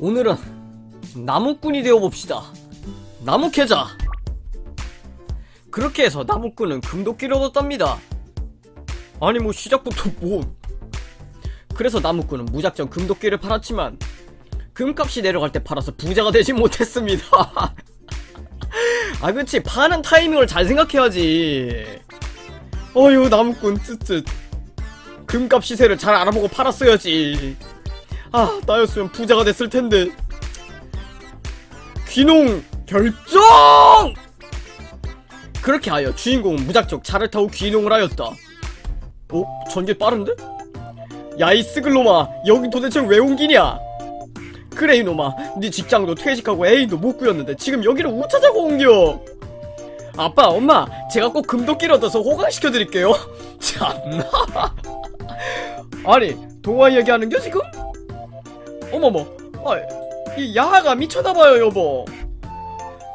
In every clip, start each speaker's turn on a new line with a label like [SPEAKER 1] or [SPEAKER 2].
[SPEAKER 1] 오늘은 나무꾼이 되어봅시다. 나무 캐자. 그렇게 해서 나무꾼은 금도끼를 얻었답니다. 아니 뭐 시작부터 뭐. 그래서 나무꾼은 무작정 금도끼를 팔았지만 금값이 내려갈 때 팔아서 부자가 되지 못했습니다. 아 그치 파는 타이밍을 잘 생각해야지. 어휴 나무꾼 쯧쯧. 금값 시세를 잘 알아보고 팔았어야지. 아, 나였으면 부자가 됐을 텐데. 귀농 결정! 그렇게 하여 주인공은 무작정 차를 타고 귀농을 하였다. 어? 전개 빠른데? 야, 이 스글놈아, 여기 도대체 왜온 기냐? 그래, 이놈아, 네 직장도 퇴직하고 애인도 못 구였는데 지금 여기를 우차자고 옮겨! 아빠, 엄마, 제가 꼭 금도끼를 얻어서 호강시켜드릴게요. 참나. 아니, 동화 얘기하는겨, 지금? 어머머, 아, 이 야하가 미쳐나봐요, 여보.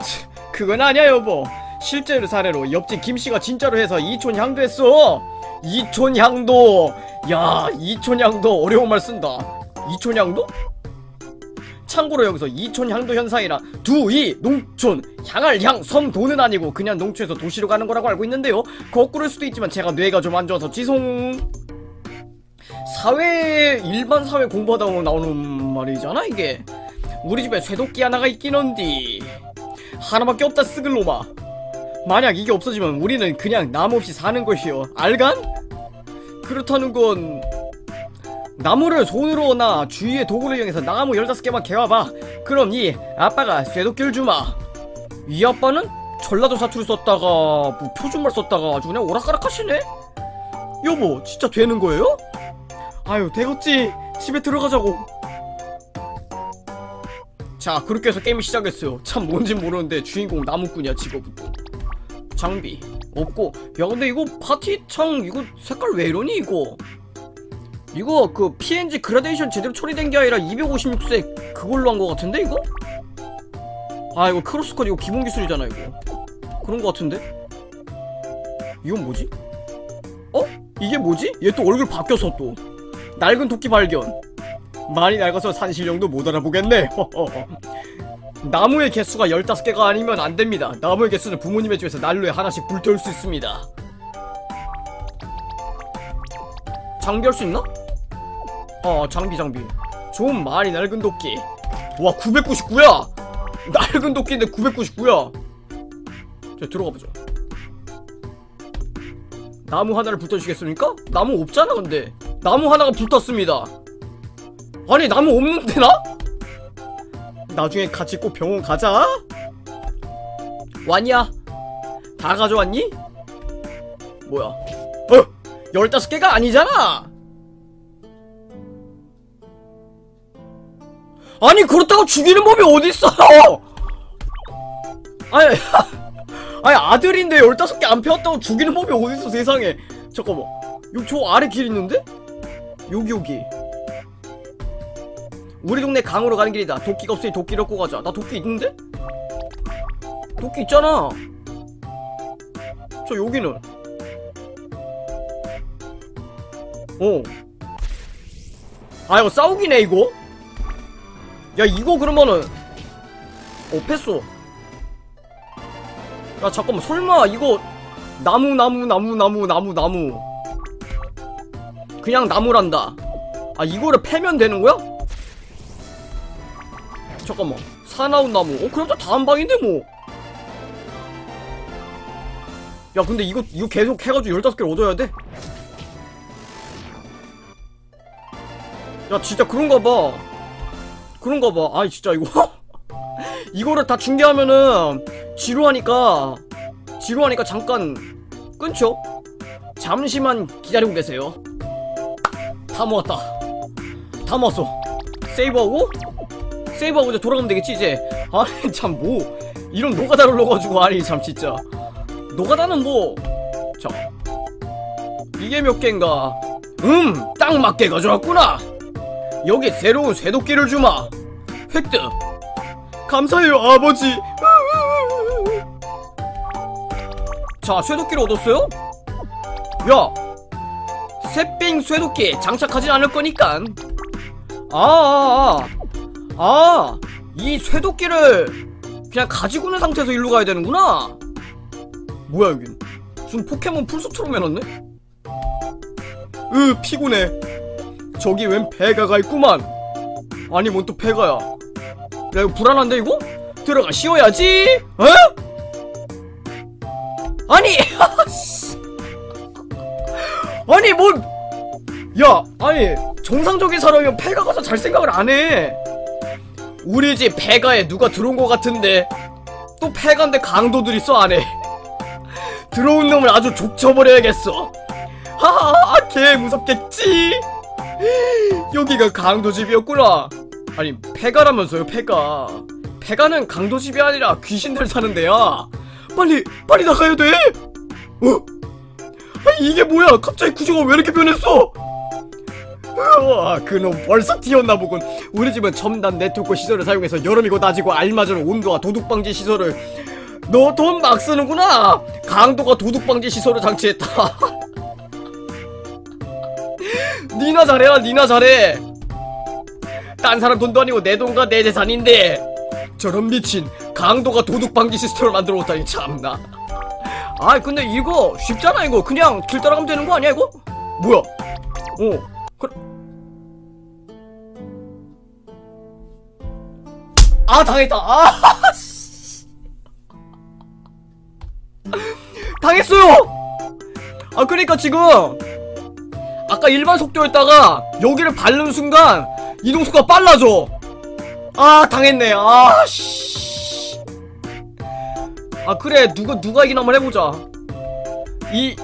[SPEAKER 1] 치, 그건 아니야, 여보. 실제로 사례로 옆집 김씨가 진짜로 해서 이촌 향도 했어. 이촌 향도. 야, 이촌 향도 어려운 말 쓴다. 이촌 향도? 참고로 여기서 이촌 향도 현상이라 두이 농촌 향할 향 섬도는 아니고 그냥 농촌에서 도시로 가는 거라고 알고 있는데요 거꾸로일 수도 있지만 제가 뇌가 좀 안 좋아서 지송 사회 일반 사회 공부하다 보면 나오는 말이잖아 이게 우리 집에 쇠도끼 하나가 있긴 한디 하나밖에 없다 스글로마 만약 이게 없어지면 우리는 그냥 나무 없이 사는 것이요 알간? 그렇다는 건 나무를 손으로나 주위의 도구를 이용해서 나무 15개만 개와봐 그럼 이 아빠가 쇠도끼를 주마 이 아빠는 전라도 사투리 썼다가 뭐 표준말 썼다가 아주 그냥 오락가락 하시네? 여보 진짜 되는 거예요? 아유 되겠지 집에 들어가자고 자 그렇게 해서 게임을 시작했어요 참 뭔진 모르는데 주인공 나무꾼이야 직업은 또 장비 없고 야 근데 이거 파티창 이거 색깔 왜 이러니 이거 이거 그 PNG 그라데이션 제대로 처리된 게 아니라 256색 그걸로 한 거 같은데 이거? 아 이거 크로스컷 이거 기본 기술이잖아 이거 그런 거 같은데? 이건 뭐지? 어? 이게 뭐지? 얘 또 얼굴 바뀌었어 또 낡은 토끼 발견. 많이 낡아서 산신령도 못 알아보겠네. 나무의 개수가 15개가 아니면 안됩니다. 나무의 개수는 부모님의 집에서 난로에 하나씩 불태울 수 있습니다. 장비할 수 있나? 어 장비 장비. 좀 많이 낡은 도끼. 와 999야! 낡은 도끼인데 999야! 자 들어가보자 나무 하나를 붙여주시겠습니까? 나무 없잖아 근데 나무 하나가 붙었습니다 아니 나무 없는데 나? 나중에 같이 꼭 병원 가자 왔냐? 다 가져왔니? 뭐야 어! 15개가 아니잖아 아니 그렇다고 죽이는 법이 어딨어요 아니 아니 아들인데 15개 안 패웠다고 죽이는 법이 어딨어 세상에 잠깐만 여기 저 아래 길 있는데? 여기 여기. 우리 동네 강으로 가는 길이다. 도끼가 없으니 도끼를 얻고 가자. 나 도끼 있는데? 도끼 있잖아. 저 여기는. 어. 아 이거 싸우기네 이거? 야 이거 그러면은 어 패스 야 잠깐만. 설마 이거 나무 나무 나무 나무 나무 나무 그냥 나무란다. 아 이거를 패면 되는 거야? 잠깐만. 사나운 나무. 어 그럼 또 다음 방인데 뭐. 야 근데 이거 이거 계속 해가지고 15개를 얻어야 돼? 야 진짜 그런가 봐. 그런가 봐. 아이 진짜 이거. 이거를 다 중계하면은 지루하니까 지루하니까 잠깐 끊죠? 잠시만 기다리고 계세요 다 모았다. 다 모았어. 세이브하고? 세이브하고 이제 돌아가면 되겠지 이제? 아니 참 뭐 이런 노가다를 넣어가지고. 아니 참 진짜. 노가다는 뭐자 이게 몇 개인가? 음 딱 맞게 가져왔구나. 여기 새로운 쇠도끼를 주마. 획득. 감사해요 아버지. 자 쇠도끼를 얻었어요? 야 새삥 쇠도끼 장착하진 않을 거니까 아, 아, 아, 아, 이 쇠도끼를 그냥 가지고 있는 상태에서 일로 가야 되는구나. 뭐야 여긴? 무슨 포켓몬 풀숲처럼 해놨네? 으 피곤해. 저기 웬 배가가 있구만. 아니 뭔 또 배가야? 야 이거 불안한데 이거? 들어가 쉬어야지. 어? 아니, 아니 뭘? 야, 아니 정상적인 사람이면 폐가 가서 잘 생각을 안 해. 우리 집 폐가에 누가 들어온 것 같은데 또 폐가인데 강도들 있어 안에. 들어온 놈을 아주 족쳐버려야겠어. 하하, 개 무섭겠지. 여기가 강도집이었구나. 아니 폐가라면서요 폐가. 폐가는 강도집이 아니라 귀신들 사는 데야. 빨리 빨리 나가야 돼. 어? 이게 뭐야? 갑자기 구조가 왜 이렇게 변했어? 으아, 그놈 벌써 튀었나 보군. 우리 집은 첨단 네트워크 시설을 사용해서 여름이고 낮이고 알맞은 온도와 도둑 방지 시설을 너 돈 막 쓰는구나. 강도가 도둑 방지 시설을 장치했다. 니나 잘해라, 니나 잘해. 딴 사람 돈도 아니고 내 돈과 내 재산인데 저런 미친 강도가 도둑 방지 시스템을 만들어 놓다니 참나. 아 근데 이거 쉽잖아 이거 그냥 길 따라가면 되는 거 아니야 이거? 뭐야? 어 그래. 아 당했다. 아 씨. 당했어요. 아 그러니까 지금 아까 일반 속도였다가 여기를 밟는 순간 이동 속도가 빨라져. 아 당했네. 아 씨. 아 그래 누가 누가 이기나 한번 해보자. 이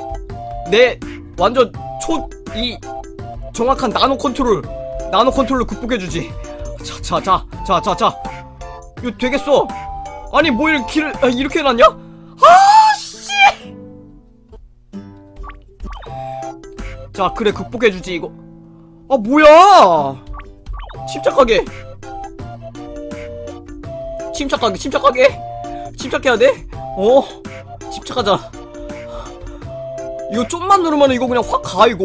[SPEAKER 1] 내 완전 초 이 정확한 나노 컨트롤 나노 컨트롤로 극복해주지. 자 자 자 자자자 이거 되겠어. 아니 뭘 길을 아, 이렇게 해놨냐? 아 씨. 자 그래 극복해주지 이거. 아 뭐야? 침착하게. 침착하게 침착하게 침착해야 돼? 어? 침착하자. 이거 좀만 누르면 이거 그냥 확 가 이거.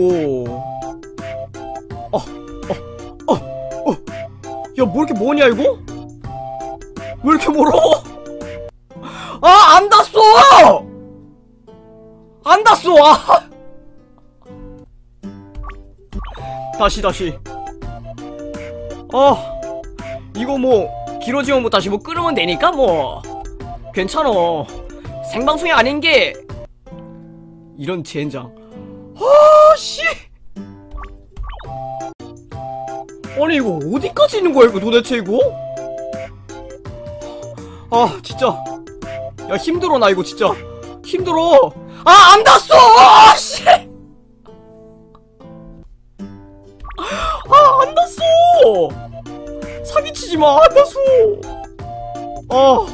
[SPEAKER 1] 어 어 어 어 야뭐 이렇게 뭐냐 이거? 왜 이렇게 멀어? 아 안 닿았어! 안 닿았어! 아! 다시 다시. 아 이거 뭐 길어지면 뭐 다시 뭐 끊으면 되니까 뭐 괜찮어 생방송이 아닌 게. 이런 젠장. 아씨! 아니 이거 어디까지 있는 거야 이거 도대체 이거? 아 진짜. 야 힘들어 나 이거 진짜. 힘들어. 아 안 닿았어! 아씨! 아안 닿았어! 사기치지 마, 안다수. 아,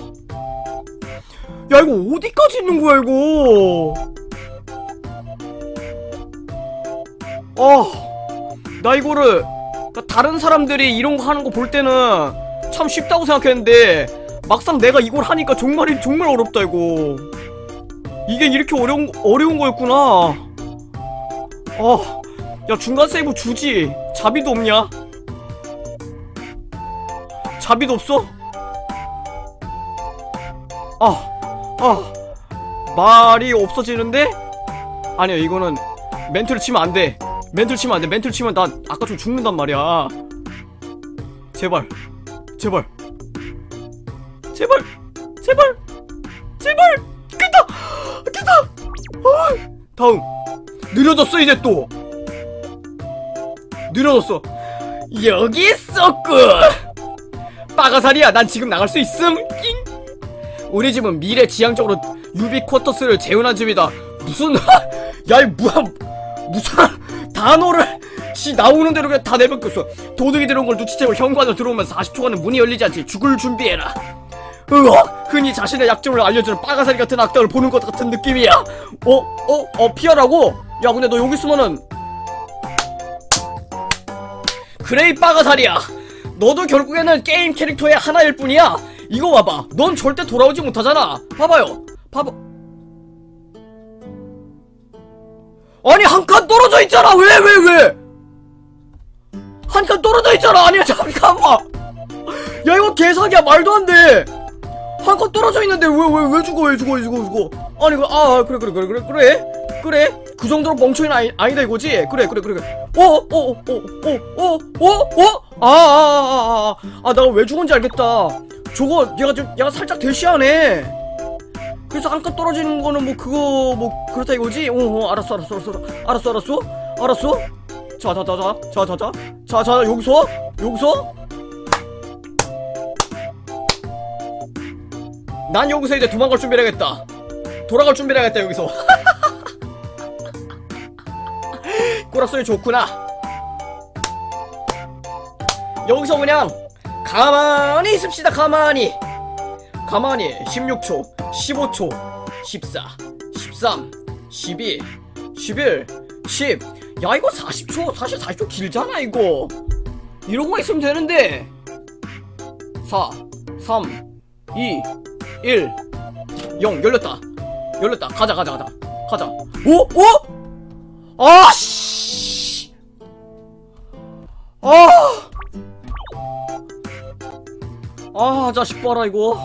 [SPEAKER 1] 야 이거 어디까지 있는 거야 이거? 아, 나 이거를 그러니까 다른 사람들이 이런 거 하는 거 볼 때는 참 쉽다고 생각했는데 막상 내가 이걸 하니까 정말 정말 어렵다 이거. 이게 이렇게 어려운 어려운 거였구나. 아, 야 중간 세이브 주지. 자비도 없냐? 자비도 없어? 아, 아, 말이 없어지는데? 아니야, 이거는 멘트를 치면 안 돼. 멘트를 치면 안 돼. 멘트를 치면 난 아까 좀 죽는단 말이야. 제발, 제발, 제발, 제발, 제발, 깼다, 깼다. 어, 다음, 느려졌어 이제 또. 느려졌어. 여기 있었군. 빠가살이야 난 지금 나갈 수 있음 낑 우리 집은 미래 지향적으로 유비 쿼터스를 재현한 집이다. 무슨 야이 뭐야 무슨 단어를 지 나오는 대로 그냥 다 내뱉겼어. 도둑이 들어온 걸 눈치채고 현관으로 들어오면 40초간은 문이 열리지 않지. 죽을 준비해라. 으어 흔히 자신의 약점을 알려주는 빠가사리 같은 악당을 보는 것 같은 느낌이야. 어? 어? 어 피하라고? 야 근데 너 여기 있으면은. 그래 이 빠가사리야. 너도 결국에는 게임 캐릭터의 하나일 뿐이야 이거 봐봐. 넌 절대 돌아오지 못하잖아. 봐봐요. 봐봐. 아니 한 칸 떨어져 있잖아. 왜 왜 왜, 왜? 한칸 떨어져 있잖아. 아니야 잠깐만. 야 이거 개사기야. 말도 안돼. 한 칸 떨어져 있는데 왜 왜 왜 죽어? 왜 죽어? 왜 죽어? 왜 죽어? 아니 그아 그래 그래 그래 그래 그래. 그래. 그 정도로 멍청이는 아니, 아니다 이거지? 그래 그래 그래 그래. 어어어어어어어 아, 아, 아, 아, 아, 아, 아 내가 왜 죽은지 알겠다. 저거 얘가 좀 얘가 살짝 대시하네. 그래서 한칸 떨어지는 거는 뭐 그거 뭐 그렇다 이거지? 어, 어 알았어 알았어 알았어 알았어 알았어 알았어. 자자자자 자자자. 자자 여기서 여기서. 난 여기서 이제 도망갈 준비를 하겠다. 돌아갈 준비를 하겠다 여기서. 꼬락소리 좋구나. 여기서 그냥 가만히 있읍시다 가만히. 가만히. 16초 15초 14 13 12 11 10 야 이거 40초 사실 40초 길잖아 이거. 이러고만 있으면 되는데. 4 3 2 1 0 열렸다. 열렸다. 가자 가자 가자. 가자. 오? 오? 아씨. 아 아, 자식 봐라, 이거.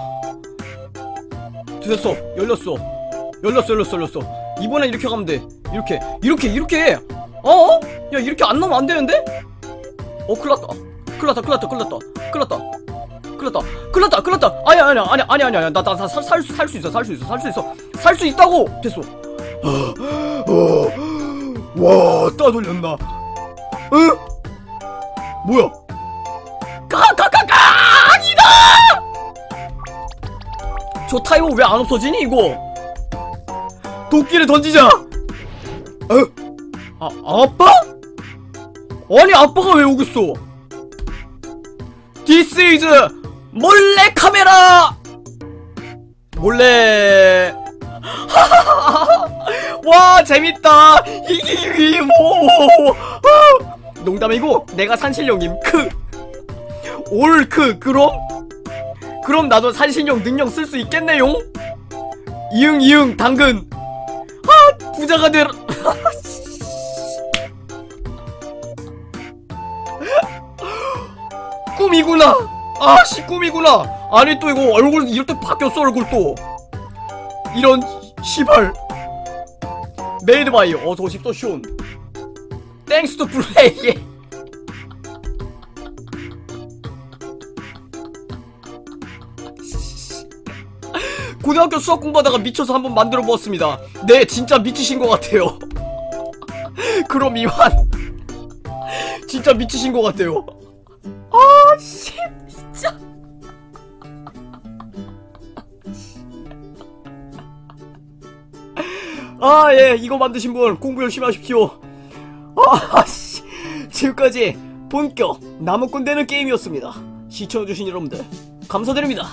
[SPEAKER 1] 됐어. 열렸어. 열렸어, 열렸어, 열렸어. 이번엔 이렇게 가면 돼. 이렇게, 이렇게, 이렇게. 어? 야, 이렇게 안 나오면 안 되는데? 어, 큰일 났다. 큰일 났다, 큰일 났다, 큰일 났다. 큰일 났다. 큰일 났다. 큰일 났다, 큰일 났다. 아니야, 아니야, 아니야, 아니야, 아니야. 나, 나, 나, 살, 살, 수- 있어, 살 수 있어, 살 수 있어. 살 수 있다고! 됐어. 어, 와, 따 돌렸나. 응? 뭐야? 저 타이머 왜안 없어지니, 이거? 도끼를 던지자! 어? 아, 아빠? 아니, 아빠가 왜 있어? This is 몰래 카메라! 몰래. 와, 재밌다! 이기, 뭐. 농담이고, 내가 산신령님, 크! 올크 그럼? 그럼 나도 산신령 능력 쓸 수 있겠네용? 이응 이응 당근. 아 부자가 되라 꿈이구나. 아씨 꿈이구나. 아니 또 이거 얼굴 이럴 때 바뀌었어 얼굴 또. 이런 시발. 메이드 바이 어서 오십시오 슌 땡스 투 플레이 고등학교 수학 공부하다가 미쳐서 한번 만들어 보았습니다. 네, 진짜 미치신 것 같아요. 그럼 이완. 진짜 미치신 것 같아요. 아, 씨, 진짜. 아, 예, 이거 만드신 분 공부 열심히 하십시오. 아, 씨. 지금까지 본격 나무꾼 되는 게임이었습니다. 시청해주신 여러분들, 감사드립니다.